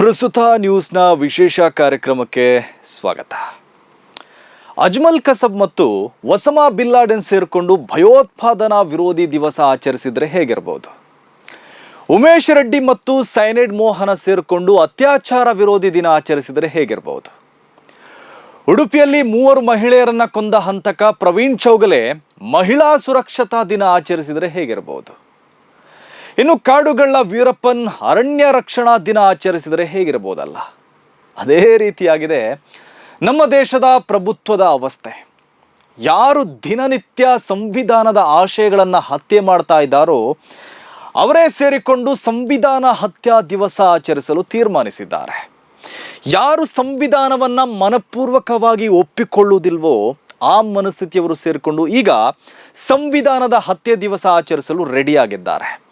ಪ್ರಸ್ತುತ ನ್ಯೂಸ್ನ ವಿಶೇಷ ಕಾರ್ಯಕ್ರಮಕ್ಕೆ ಸ್ವಾಗತ. ಅಜ್ಮಲ್ ಕಸಬ್ ಮತ್ತು ಒಸಮಾ ಬಿಲ್ಲಾಡೆನ್ ಸೇರಿಕೊಂಡು ಭಯೋತ್ಪಾದನಾ ವಿರೋಧಿ ದಿವಸ ಆಚರಿಸಿದರೆ ಹೇಗಿರಬಹುದು ಉಮೇಶ್ ರೆಡ್ಡಿ ಮತ್ತು ಸೈನೆಡ್ ಮೋಹನ ಸೇರಿಕೊಂಡು ಅತ್ಯಾಚಾರ ವಿರೋಧಿ ದಿನ ಆಚರಿಸಿದರೆ ಹೇಗಿರಬಹುದು ಉಡುಪಿಯಲ್ಲಿ ಮೂವರು ಮಹಿಳೆಯರನ್ನ ಕೊಂದ ಹಂತಕ ಪ್ರವೀಣ್ ಚೌಗಲೆ ಮಹಿಳಾ ಸುರಕ್ಷತಾ ದಿನ ಆಚರಿಸಿದರೆ ಹೇಗಿರಬಹುದು ಇನ್ನು ಕಾಡುಗಳ ವೀರಪ್ಪನ್ ಅರಣ್ಯ ರಕ್ಷಣಾ ದಿನ ಆಚರಿಸಿದರೆ ಹೇಗಿರಬಹುದಲ್ಲ? ಅದೇ ರೀತಿಯಾಗಿದೆ ನಮ್ಮ ದೇಶದ ಪ್ರಭುತ್ವದ ಅವಸ್ಥೆ. ಯಾರು ದಿನನಿತ್ಯ ಸಂವಿಧಾನದ ಆಶಯಗಳನ್ನು ಹತ್ಯೆ ಮಾಡ್ತಾ ಇದ್ದಾರೋ, ಅವರೇ ಸೇರಿಕೊಂಡು ಸಂವಿಧಾನ ಹತ್ಯಾ ದಿವಸ ಆಚರಿಸಲು ತೀರ್ಮಾನಿಸಿದ್ದಾರೆ. ಯಾರು ಸಂವಿಧಾನವನ್ನ ಮನಪೂರ್ವಕವಾಗಿ ಒಪ್ಪಿಕೊಳ್ಳುವುದಿಲ್ವೋ, ಆ ಮನಸ್ಥಿತಿಯವರು ಸೇರಿಕೊಂಡು ಈಗ ಸಂವಿಧಾನದ ಹತ್ಯೆ ದಿವಸ ಆಚರಿಸಲು ರೆಡಿಯಾಗಿದ್ದಾರೆ.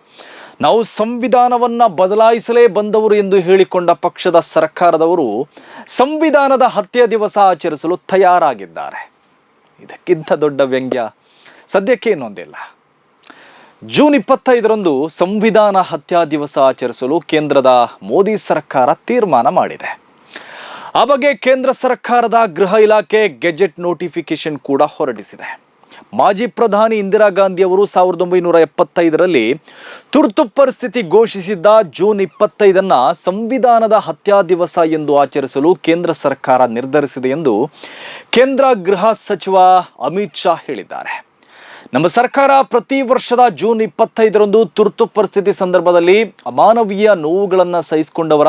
ನಾವು ಸಂವಿಧಾನವನ್ನು ಬದಲಾಯಿಸಲೇ ಬಂದವರು ಎಂದು ಹೇಳಿಕೊಂಡ ಪಕ್ಷದ ಸರ್ಕಾರದವರು ಸಂವಿಧಾನದ ಹತ್ಯೆ ದಿವಸ ಆಚರಿಸಲು ತಯಾರಾಗಿದ್ದಾರೆ. ಇದಕ್ಕಿಂತ ದೊಡ್ಡ ವ್ಯಂಗ್ಯ ಸದ್ಯಕ್ಕೆ ಇನ್ನೊಂದಿಲ್ಲ. ಜೂನ್ ಇಪ್ಪತ್ತೈದರಂದು ಸಂವಿಧಾನ ಹತ್ಯಾ ದಿವಸ ಆಚರಿಸಲು ಕೇಂದ್ರದ ಮೋದಿ ಸರ್ಕಾರ ತೀರ್ಮಾನ ಮಾಡಿದೆ. ಆ ಬಗ್ಗೆ ಕೇಂದ್ರ ಸರ್ಕಾರದ ಗೃಹ ಇಲಾಖೆ ಗೆಜೆಟ್ ನೋಟಿಫಿಕೇಶನ್ ಕೂಡ ಹೊರಡಿಸಿದೆ. ಮಾಜಿ ಪ್ರಧಾನಿ ಇಂದಿರಾ ಗಾಂಧಿ ಅವರು ಸಾವಿರದ ಒಂಬೈನೂರ ಎಪ್ಪತ್ತೈದರಲ್ಲಿ ತುರ್ತು ಪರಿಸ್ಥಿತಿ ಘೋಷಿಸಿದ್ದ ಜೂನ್ ಇಪ್ಪತ್ತೈದನ್ನ ಸಂವಿಧಾನದ ಹತ್ಯಾ ದಿವಸ ಎಂದು ಆಚರಿಸಲು ಕೇಂದ್ರ ಸರ್ಕಾರ ನಿರ್ಧರಿಸಿದೆ ಎಂದು ಕೇಂದ್ರ ಗೃಹ ಸಚಿವ ಅಮಿತ್ ಶಾ ಹೇಳಿದ್ದಾರೆ. ನಮ್ಮ ಸರ್ಕಾರ ಪ್ರತಿ ವರ್ಷದ ಜೂನ್ ಇಪ್ಪತ್ತೈದರಂದು ತುರ್ತು ಪರಿಸ್ಥಿತಿ ಸಂದರ್ಭದಲ್ಲಿ ಅಮಾನವೀಯ ನೋವುಗಳನ್ನು ಸಹಿಸಿಕೊಂಡವರ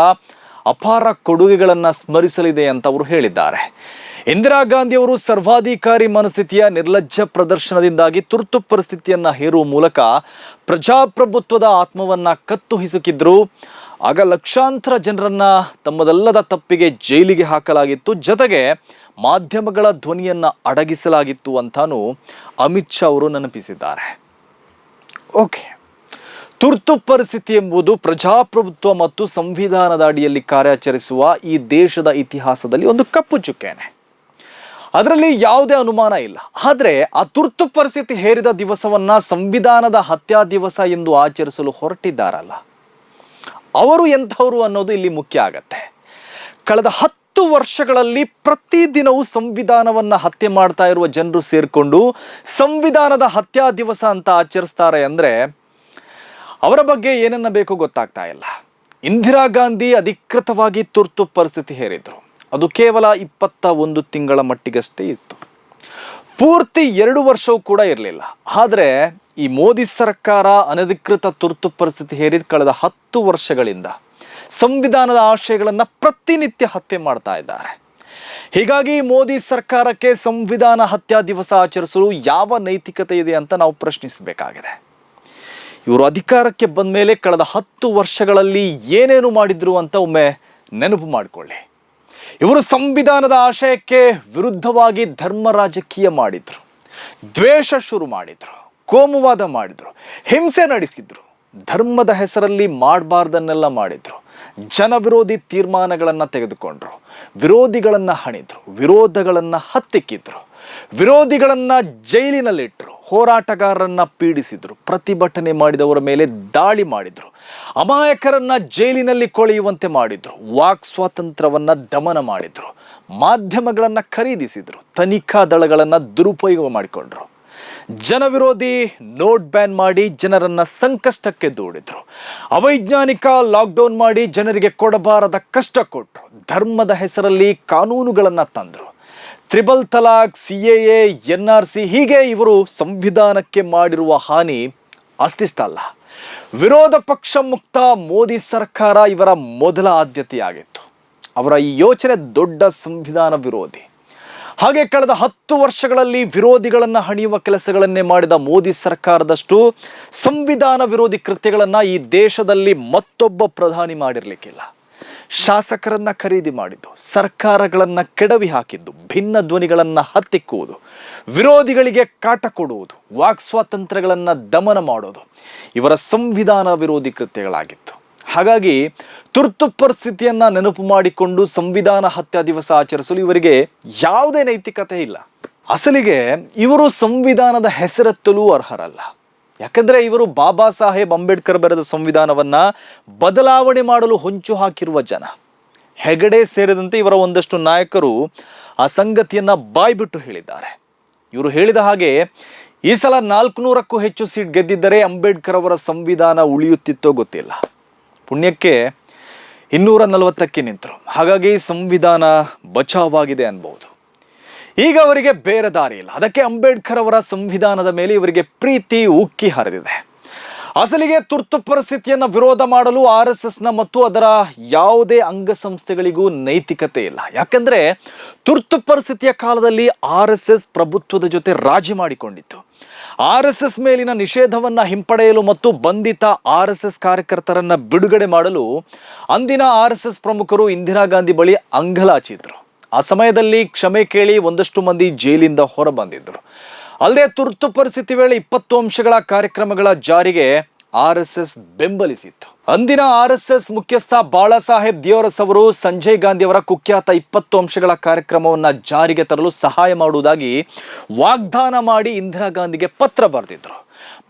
ಅಪಾರ ಕೊಡುಗೆಗಳನ್ನು ಸ್ಮರಿಸಲಿದೆ ಅಂತ ಅವರು ಹೇಳಿದ್ದಾರೆ. ಇಂದಿರಾ ಗಾಂಧಿಯವರು ಸರ್ವಾಧಿಕಾರಿ ಮನಸ್ಥಿತಿಯ ನಿರ್ಲಜ್ಜ ಪ್ರದರ್ಶನದಿಂದಾಗಿ ತುರ್ತು ಪರಿಸ್ಥಿತಿಯನ್ನ ಹೇರುವ ಮೂಲಕ ಪ್ರಜಾಪ್ರಭುತ್ವದ ಆತ್ಮವನ್ನ ಕತ್ತು ಹಿಸುಕಿದ್ರು. ಆಗ ಲಕ್ಷಾಂತರ ಜನರನ್ನ ತಮ್ಮದಲ್ಲದ ತಪ್ಪಿಗೆ ಜೈಲಿಗೆ ಹಾಕಲಾಗಿತ್ತು. ಜೊತೆಗೆ ಮಾಧ್ಯಮಗಳ ಧ್ವನಿಯನ್ನ ಅಡಗಿಸಲಾಗಿತ್ತು ಅಂತಾನು ಅಮಿತ್ ಶಾ ಅವರು ನೆನಪಿಸಿದ್ದಾರೆ. ಓಕೆ. ತುರ್ತು ಪರಿಸ್ಥಿತಿ ಎಂಬುದು ಪ್ರಜಾಪ್ರಭುತ್ವ ಮತ್ತು ಸಂವಿಧಾನದ ಅಡಿಯಲ್ಲಿ ಕಾರ್ಯಾಚರಿಸುವ ಈ ದೇಶದ ಇತಿಹಾಸದಲ್ಲಿ ಒಂದು ಕಪ್ಪು ಚುಕ್ಕೆನೆ. ಅದರಲ್ಲಿ ಯಾವುದೇ ಅನುಮಾನ ಇಲ್ಲ. ಆದರೆ ಆ ತುರ್ತು ಪರಿಸ್ಥಿತಿ ಹೇರಿದ ದಿವಸವನ್ನ ಸಂವಿಧಾನದ ಹತ್ಯಾ ದಿವಸ ಎಂದು ಆಚರಿಸಲು ಹೊರಟಿದ್ದಾರಲ್ಲ. ಅವರು ಎಂಥವರು ಅನ್ನೋದು ಇಲ್ಲಿ ಮುಖ್ಯ ಆಗತ್ತೆ. ಕಳೆದ ಹತ್ತು ವರ್ಷಗಳಲ್ಲಿ ಪ್ರತಿದಿನವೂ ಸಂವಿಧಾನವನ್ನು ಹತ್ಯೆ ಮಾಡ್ತಾ ಇರುವ ಜನರು ಸೇರಿಕೊಂಡು ಸಂವಿಧಾನದ ಹತ್ಯಾ ದಿವಸ ಅಂತ ಆಚರಿಸ್ತಾರೆ ಅಂದರೆ ಅವರ ಬಗ್ಗೆ ಏನನ್ನ ಬೇಕೋ ಗೊತ್ತಾಗ್ತಾ ಇಲ್ಲ. ಇಂದಿರಾ ಗಾಂಧಿ ಅಧಿಕೃತವಾಗಿ ತುರ್ತು ಪರಿಸ್ಥಿತಿ ಹೇರಿದ್ರು. ಅದು ಕೇವಲ ಇಪ್ಪತ್ತ ಒಂದು ತಿಂಗಳ ಮಟ್ಟಿಗಷ್ಟೇ ಇತ್ತು. ಪೂರ್ತಿ ಎರಡು ವರ್ಷವೂ ಕೂಡ ಇರಲಿಲ್ಲ. ಆದರೆ ಈ ಮೋದಿ ಸರ್ಕಾರ ಅನಧಿಕೃತ ತುರ್ತು ಪರಿಸ್ಥಿತಿ ಹೇರಿದ ಕಳೆದ ಹತ್ತು ವರ್ಷಗಳಿಂದ ಸಂವಿಧಾನದ ಆಶಯಗಳನ್ನು ಪ್ರತಿನಿತ್ಯ ಹತ್ಯೆ ಮಾಡ್ತಾ ಇದ್ದಾರೆ. ಹೀಗಾಗಿ ಮೋದಿ ಸರ್ಕಾರಕ್ಕೆ ಸಂವಿಧಾನ ಹತ್ಯಾ ದಿವಸ ಆಚರಿಸಲು ಯಾವ ನೈತಿಕತೆ ಇದೆ ಅಂತ ನಾವು ಪ್ರಶ್ನಿಸಬೇಕಾಗಿದೆ. ಇವರು ಅಧಿಕಾರಕ್ಕೆ ಬಂದ ಮೇಲೆ ಕಳೆದ ಹತ್ತು ವರ್ಷಗಳಲ್ಲಿ ಏನೇನು ಮಾಡಿದ್ರು ಅಂತ ಒಮ್ಮೆ ನೆನಪು ಮಾಡಿಕೊಳ್ಳಿ. ಇವರು ಸಂವಿಧಾನದ ಆಶಯಕ್ಕೆ ವಿರುದ್ಧವಾಗಿ ಧರ್ಮ ರಾಜಕೀಯ ಮಾಡಿದ್ರು, ದ್ವೇಷ ಶುರು ಮಾಡಿದ್ರು, ಕೋಮುವಾದ ಮಾಡಿದ್ರು, ಹಿಂಸೆ ನಡೆಸಿದ್ರು, ಧರ್ಮದ ಹೆಸರಲ್ಲಿ ಮಾಡಬಾರ್ದನ್ನೆಲ್ಲ ಮಾಡಿದ್ರು ಜನ ವಿರೋಧಿ ತೀರ್ಮಾನಗಳನ್ನು ತೆಗೆದುಕೊಂಡ್ರು, ವಿರೋಧಿಗಳನ್ನು ಹಣಿದ್ರು, ವಿರೋಧಗಳನ್ನು ಹತ್ತಿಕ್ಕಿದ್ರು ವಿರೋಧಿಗಳನ್ನ ಜೈಲಿನಲ್ಲಿಟ್ಟರು ಹೋರಾಟಗಾರರನ್ನು ಪೀಡಿಸಿದ್ರು, ಪ್ರತಿಭಟನೆ ಮಾಡಿದವರ ಮೇಲೆ ದಾಳಿ ಮಾಡಿದರು, ಅಮಾಯಕರನ್ನ ಜೈಲಿನಲ್ಲಿ ಕೊಳೆಯುವಂತೆ ಮಾಡಿದರು, ವಾಕ್ ಸ್ವಾತಂತ್ರ್ಯವನ್ನ ದಮನ ಮಾಡಿದರು, ಮಾಧ್ಯಮಗಳನ್ನ ಖರೀದಿಸಿದರು, ತನಿಖಾ ದಳಗಳನ್ನ ದುರುಪಯೋಗ ಮಾಡಿಕೊಂಡ್ರು. ಜನವಿರೋಧಿ ನೋಟ್ ಬ್ಯಾನ್ ಮಾಡಿ ಜನರನ್ನ ಸಂಕಷ್ಟಕ್ಕೆ ದೂಡಿದ್ರು. ಅವೈಜ್ಞಾನಿಕ ಲಾಕ್ಡೌನ್ ಮಾಡಿ ಜನರಿಗೆ ಕೊಡಬಾರದ ಕಷ್ಟ ಕೊಟ್ಟರು ಧರ್ಮದ ಹೆಸರಲ್ಲಿ ಕಾನೂನುಗಳನ್ನ ತಂದ್ರು. Triple talaq, C A N R C ಹೀಗೆ ಇವರು ಸಂವಿಧಾನಕ್ಕೆ ಮಾಡಿರುವ ಹಾನಿ ಅಷ್ಟಿಷ್ಟಲ್ಲ ವಿರೋಧ ಪಕ್ಷ ಮುಕ್ತ ಮೋದಿ ಸರ್ಕಾರ ಇವರ ಮೊದಲ ಆದ್ಯತೆಯಾಗಿತ್ತು. ಅವರ ಈ ಯೋಚನೆ ದೊಡ್ಡ ಸಂವಿಧಾನ ವಿರೋಧಿ. ಹಾಗೆ ಕಳೆದ ಹತ್ತು ವರ್ಷಗಳಲ್ಲಿ ವಿರೋಧಿಗಳನ್ನು ಹಣಿಯುವ ಕೆಲಸಗಳನ್ನೇ ಮಾಡಿದ ಮೋದಿ ಸರ್ಕಾರದಷ್ಟು ಸಂವಿಧಾನ ವಿರೋಧಿ ಕೃತ್ಯಗಳನ್ನು ಈ ದೇಶದಲ್ಲಿ ಮತ್ತೊಬ್ಬ ಪ್ರಧಾನಿ ಮಾಡಿರಲಿಕ್ಕಿಲ್ಲ. ಶಾಸಕರನ್ನ ಖರೀದಿ ಮಾಡಿದ್ದು, ಸರ್ಕಾರಗಳನ್ನು ಕೆಡವಿ ಹಾಕಿದ್ದು, ಭಿನ್ನ ಧ್ವನಿಗಳನ್ನು ಹತ್ತಿಕ್ಕುವುದು, ವಿರೋಧಿಗಳಿಗೆ ಕಾಟ ಕೊಡುವುದು, ವಾಕ್ ಸ್ವಾತಂತ್ರ್ಯಗಳನ್ನ ದಮನ ಮಾಡೋದು ಇವರ ಸಂವಿಧಾನ ವಿರೋಧಿ ಕೃತ್ಯಗಳಾಗಿತ್ತು. ಹಾಗಾಗಿ ತುರ್ತು ಪರಿಸ್ಥಿತಿಯನ್ನ ನೆನಪು ಮಾಡಿಕೊಂಡು ಸಂವಿಧಾನ ಹತ್ಯಾ ದಿವಸ ಆಚರಿಸಲು ಇವರಿಗೆ ಯಾವುದೇ ನೈತಿಕತೆ ಇಲ್ಲ. ಅಸಲಿಗೆ ಇವರು ಸಂವಿಧಾನದ ಹೆಸರೆತ್ತಲೂ ಅರ್ಹರಲ್ಲ. ಯಾಕಂದ್ರೆ ಇವರು ಬಾಬಾ ಸಾಹೇಬ್ ಅಂಬೇಡ್ಕರ್ ಬರೆದ ಸಂವಿಧಾನವನ್ನ ಬದಲಾವಣೆ ಮಾಡಲು ಹೊಂಚು ಹಾಕಿರುವ ಜನ. ಹೆಗಡೆ ಸೇರಿದಂತೆ ಇವರ ಒಂದಷ್ಟು ನಾಯಕರು ಆ ಸಂಗತಿಯನ್ನ ಬಾಯ್ಬಿಟ್ಟು ಹೇಳಿದ್ದಾರೆ. ಇವರು ಹೇಳಿದ ಹಾಗೆ ಈ ಸಲ ನಾಲ್ಕುನೂರಕ್ಕೂ ಹೆಚ್ಚು ಸೀಟ್ ಗೆದ್ದಿದ್ದರೆ ಅಂಬೇಡ್ಕರ್ ಅವರ ಸಂವಿಧಾನ ಉಳಿಯುತ್ತಿತ್ತೋ ಗೊತ್ತಿಲ್ಲ. ಪುಣ್ಯಕ್ಕೆ ಇನ್ನೂರ ನಲವತ್ತಕ್ಕೆ ನಿಂತರು. ಹಾಗಾಗಿ ಸಂವಿಧಾನ ಬಚಾವಾಗಿದೆ ಅನ್ಬಹುದು. ಈಗ ಅವರಿಗೆ ಬೇರೆ ದಾರಿ ಇಲ್ಲ. ಅದಕ್ಕೆ ಅಂಬೇಡ್ಕರ್ ಅವರ ಸಂವಿಧಾನದ ಮೇಲೆ ಇವರಿಗೆ ಪ್ರೀತಿ ಉಕ್ಕಿ ಹರಿದಿದೆ. ಅಸಲಿಗೆ ತುರ್ತು ಪರಿಸ್ಥಿತಿಯನ್ನು ವಿರೋಧ ಮಾಡಲು ಆರ್ ಎಸ್ ಎಸ್ನ ಮತ್ತು ಅದರ ಯಾವುದೇ ಅಂಗಸಂಸ್ಥೆಗಳಿಗೂ ನೈತಿಕತೆ ಇಲ್ಲ. ಯಾಕಂದರೆ ತುರ್ತು ಪರಿಸ್ಥಿತಿಯ ಕಾಲದಲ್ಲಿ ಆರ್ ಎಸ್ ಎಸ್ ಪ್ರಭುತ್ವದ ಜೊತೆ ರಾಜಿ ಮಾಡಿಕೊಂಡಿತ್ತು. ಆರ್ ಎಸ್ ಎಸ್ ಮೇಲಿನ ನಿಷೇಧವನ್ನು ಹಿಂಪಡೆಯಲು ಮತ್ತು ಬಂಧಿತ ಆರ್ ಎಸ್ ಎಸ್ ಕಾರ್ಯಕರ್ತರನ್ನು ಬಿಡುಗಡೆ ಮಾಡಲು ಅಂದಿನ ಆರ್ ಎಸ್ ಎಸ್ ಪ್ರಮುಖರು ಇಂದಿರಾ ಗಾಂಧಿ ಬಳಿ ಅಂಗಲಾಚಿದ್ರು. ಆ ಸಮಯದಲ್ಲಿ ಕ್ಷಮೆ ಕೇಳಿ ಒಂದಷ್ಟು ಮಂದಿ ಜೈಲಿಂದ ಹೊರ ಬಂದಿದ್ರು ಅಲ್ಲದೆ ತುರ್ತು ಪರಿಸ್ಥಿತಿ ವೇಳೆ ಇಪ್ಪತ್ತು ಅಂಶಗಳ ಕಾರ್ಯಕ್ರಮಗಳ ಜಾರಿಗೆ ಆರ್ ಎಸ್ ಎಸ್ ಬೆಂಬಲಿಸಿತ್ತು. ಅಂದಿನ ಆರ್ ಎಸ್ ಎಸ್ ಮುಖ್ಯಸ್ಥ ಬಾಳಾ ಸಾಹೇಬ್ ದಿಯೋರಸ್ ಅವರು ಸಂಜಯ್ ಗಾಂಧಿ ಅವರ ಕುಖ್ಯಾತ ಇಪ್ಪತ್ತು ಅಂಶಗಳ ಕಾರ್ಯಕ್ರಮವನ್ನ ಜಾರಿಗೆ ತರಲು ಸಹಾಯ ಮಾಡುವುದಾಗಿ ವಾಗ್ದಾನ ಮಾಡಿ ಇಂದಿರಾ ಗಾಂಧಿಗೆ ಪತ್ರ ಬರೆದಿದ್ರು.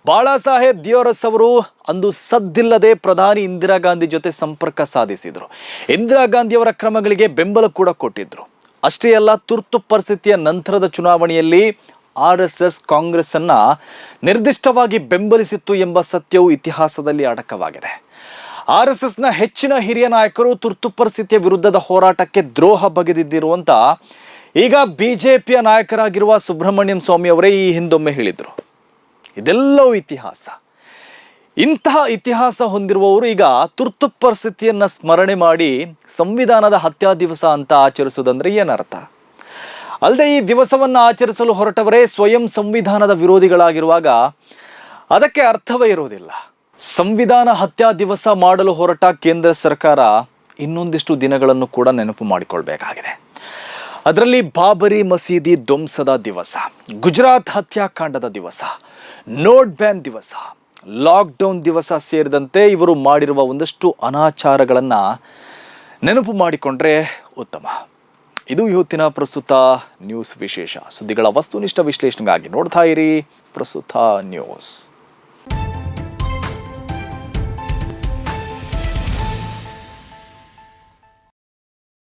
ಬಾಳಾ ಸಾಹೇಬ್ ದಿಯೋರಸ್ ಅವರು ಅಂದು ಸದ್ದಿಲ್ಲದೆ ಪ್ರಧಾನಿ ಇಂದಿರಾ ಗಾಂಧಿ ಜೊತೆ ಸಂಪರ್ಕ ಸಾಧಿಸಿದ್ರು. ಇಂದಿರಾ ಗಾಂಧಿ ಅವರ ಕ್ರಮಗಳಿಗೆ ಬೆಂಬಲ ಕೂಡ ಕೊಟ್ಟಿದ್ರು. ಅಷ್ಟೇ ಅಲ್ಲ, ತುರ್ತು ಪರಿಸ್ಥಿತಿಯ ನಂತರದ ಚುನಾವಣೆಯಲ್ಲಿ ಆರ್ ಎಸ್ ಎಸ್ ಕಾಂಗ್ರೆಸ್ ಅನ್ನ ನಿರ್ದಿಷ್ಟವಾಗಿ ಬೆಂಬಲಿಸಿತ್ತು ಎಂಬ ಸತ್ಯವು ಇತಿಹಾಸದಲ್ಲಿ ಅಡಕವಾಗಿದೆ. ಆರ್ ಎಸ್ ಎಸ್ನ ಹೆಚ್ಚಿನ ಹಿರಿಯ ನಾಯಕರು ತುರ್ತು ಪರಿಸ್ಥಿತಿಯ ವಿರುದ್ಧದ ಹೋರಾಟಕ್ಕೆ ದ್ರೋಹ ಬಗೆದಿದ್ದಿರುವಂತ ಈಗ ಬಿಜೆಪಿಯ ನಾಯಕರಾಗಿರುವ ಸುಬ್ರಹ್ಮಣ್ಯಂ ಸ್ವಾಮಿ ಅವರೇ ಈ ಹಿಂದೊಮ್ಮೆ ಹೇಳಿದರು. ಇದೆಲ್ಲವೂ ಇತಿಹಾಸ. ಇಂತಹ ಇತಿಹಾಸ ಹೊಂದಿರುವವರು ಈಗ ತುರ್ತು ಪರಿಸ್ಥಿತಿಯನ್ನ ಸ್ಮರಣೆ ಮಾಡಿ ಸಂವಿಧಾನದ ಹತ್ಯಾ ದಿವಸ ಅಂತ ಆಚರಿಸುವುದಂದ್ರೆ ಏನರ್ಥ? ಅಲ್ಲದೆ ಈ ದಿವಸವನ್ನು ಆಚರಿಸಲು ಹೊರಟವರೇ ಸ್ವಯಂ ಸಂವಿಧಾನದ ವಿರೋಧಿಗಳಾಗಿರುವಾಗ ಅದಕ್ಕೆ ಅರ್ಥವೇ ಇರುವುದಿಲ್ಲ. ಸಂವಿಧಾನ ಹತ್ಯಾ ದಿವಸ ಮಾಡಲು ಹೊರಟ ಕೇಂದ್ರ ಸರ್ಕಾರ ಇನ್ನೊಂದಿಷ್ಟು ದಿನಗಳನ್ನು ಕೂಡ ನೆನಪು ಮಾಡಿಕೊಳ್ಬೇಕಾಗಿದೆ. ಅದರಲ್ಲಿ ಬಾಬರಿ ಮಸೀದಿ ಧ್ವಂಸದ ದಿವಸ, ಗುಜರಾತ್ ಹತ್ಯಾಕಾಂಡದ ದಿವಸ, ನೋಟ್ ಬ್ಯಾನ್ ದಿವಸ ಲಾಕ್ಡೌನ್ ದಿವಸ ಸೇರಿದಂತೆ ಇವರು ಮಾಡಿರುವ ಒಂದಷ್ಟು ಅನಾಚಾರಗಳನ್ನು ನೆನಪು ಮಾಡಿಕೊಂಡ್ರೆ ಉತ್ತಮ. ಇದು ಇವತ್ತಿನ ಪ್ರಸ್ತುತ ನ್ಯೂಸ್ ವಿಶೇಷ. ಸುದ್ದಿಗಳ ವಸ್ತುನಿಷ್ಠ ವಿಶ್ಲೇಷಣೆಗಾಗಿ ನೋಡ್ತಾ ಇರಿ ಪ್ರಸ್ತುತ ನ್ಯೂಸ್.